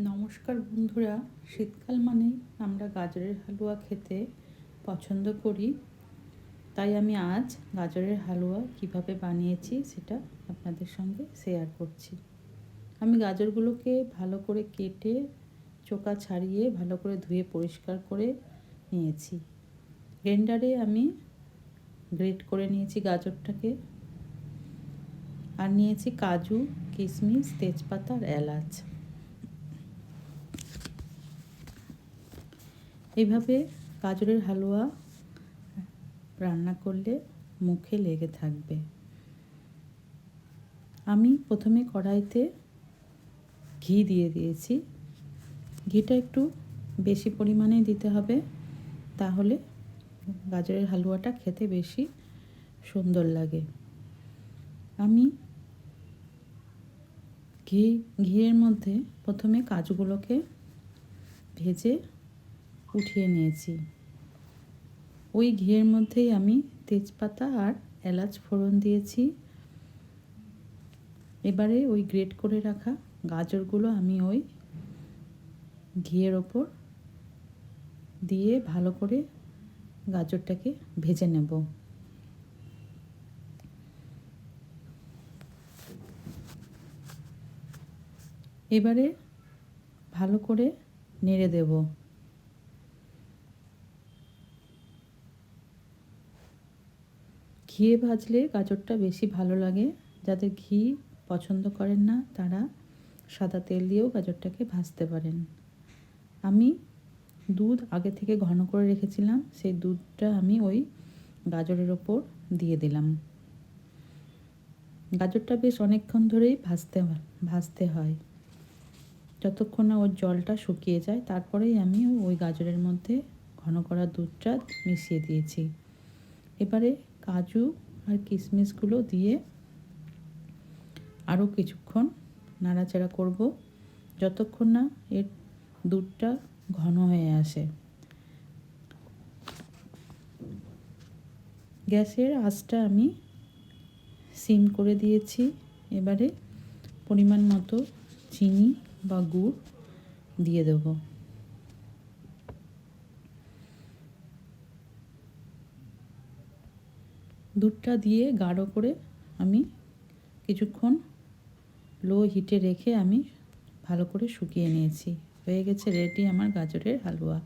নমস্কার বন্ধুরা। শীতকাল মানেই আমরা গাজরের হালুয়া খেতে পছন্দ করি। তাই আমি আজ গাজরের হালুয়া কীভাবে বানিয়েছি সেটা আপনাদের সঙ্গে শেয়ার করছি। আমি গাজরগুলোকে ভালো করে কেটে, চোকা ছাড়িয়ে, ভালো করে ধুয়ে পরিষ্কার করে নিয়েছি। গ্রেন্ডারে আমি গ্রেট করে নিয়েছি গাজরটাকে। আর নিয়েছি কাজু, কিশমিশ, তেজপাতা আর এলাচ। এইভাবে গাজরের হালুয়া রান্না করলে মুখে লেগে থাকবে। আমি প্রথমে কড়াইতে ঘি দিয়ে দিয়েছি। ঘিটা একটু বেশি পরিমাণে দিতে হবে, তাহলে গাজরের হালুয়াটা খেতে বেশি সুন্দর লাগে। আমি ঘি, ঘিয়ের মধ্যে প্রথমে কাজুগুলোকে ভেজে উঠিয়ে নিয়েছি। ওই ঘিয়ের মধ্যেই আমি তেজপাতা আর এলাচ ফোড়ন দিয়েছি। এবারে ওই গ্রেট করে রাখা গাজরগুলো আমি ওই ঘিয়ের ওপর দিয়ে ভালো করে গাজরটাকে ভেজে নেব। এবারে ভালো করে নেড়ে দেব। ঘিয়ে ভাজলে গাজরটা বেশি ভালো লাগে। যাদের ঘি পছন্দ করেন না, তারা সাদা তেল দিয়েও গাজরটাকে ভাজতে পারেন। আমি দুধ আগে থেকে ঘন করে রেখেছিলাম, সেই দুধটা আমি ওই গাজরের ওপর দিয়ে দিলাম। গাজরটা বেশ অনেকক্ষণ ধরেই ভাজতে ভাজতে হয়। যতক্ষণ না ওর জলটা শুকিয়ে যায়, তারপরেই আমি ওই গাজরের মধ্যে ঘন করা দুধটা মিশিয়ে দিয়েছি। এবারে কাজু আর কিশমিশগুলো দিয়ে আরও কিছুক্ষণ নাড়াচাড়া করব, যতক্ষণ না এর দুধটা ঘন হয়ে আসে। গ্যাসের আঁচটা আমি সিম করে দিয়েছি, এবারে পরিমাণ মতো চিনি বা গুড় দিয়ে দেব। দুধটা দিয়ে গাঢ় করে আমি কিছুক্ষণ লো হিটে রেখে আমি ভালো করে শুকিয়ে নিয়েছি। হয়ে গেছে রেডি আমার গাজরের হালুয়া।